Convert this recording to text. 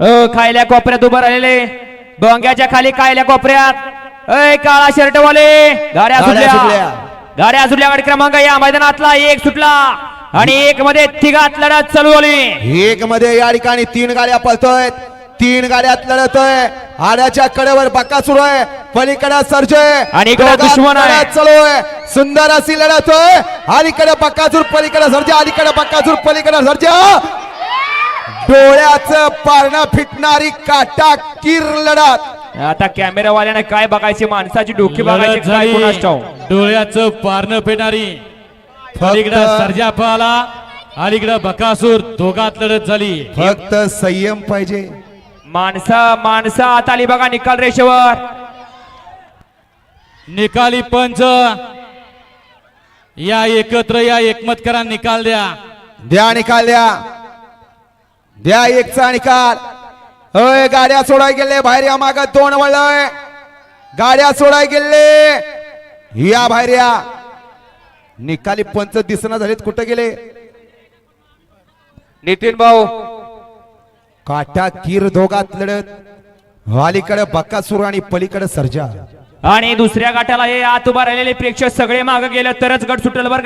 अ, खायल्या कोपऱ्यात उभं राहिलेले. डोंग्याच्या खाली खायल्या कोपऱ्यात. अय काळा शर्ट वाले गाड्या सुटल्या. गाड्या सुटल्या गाडी क्रमांक या मैदानातला एक सुटला. आणि एक मध्ये तिघात लढत चालू झाली. एक मध्ये या ठिकाणी तीन गाड्या पळतोय. तीन गाड्यात लढतोय. आड्याच्या कडेवर बक्का सुरू आहे. पलीकडे सर्जय आणि दुश्मन आहे. चालू आहे. सुंदर अशी लढत होय अलीकडे बक्कासूर पलीकडे सर्जा. अलीकडे बक्कासूर पलीकडे सर्जा. डोळ्याचं पारणं फिटणारी काटा किर लढत. आता कॅमेरावाल्याने काय बघायची? माणसाची डोकी बघायची काय झाली. डोळ्याचं पारणं पेणारी अलीकडं सर्जा पळाला अलीकडं बकासूर दोघात लढत झाली. फक्त संयम पाहिजे. माणसं माणसं आता आली बघा निकाल रेषेवर. निकाली पंच. या एकत्र या एकमत निकाल द्या. द्या निकाल द्या. द्या एकचा निकाल होय गाड्या सोडाय गेले बाहेर या माग दोन वळय गाड्या सोडाय गेले. या बाहेर या. निकाली पंच दिसना झालेत कुठं गेले? नितीन भाऊ. काटा किर दोघात लढत. अलीकडे बक्कासूर आणि पलीकडे सर्जा. आणि दुसऱ्या गटाला हे आत उभा राहिलेले प्रेक्षक सगळे मागे गेले तरच गट सुटेल बरं.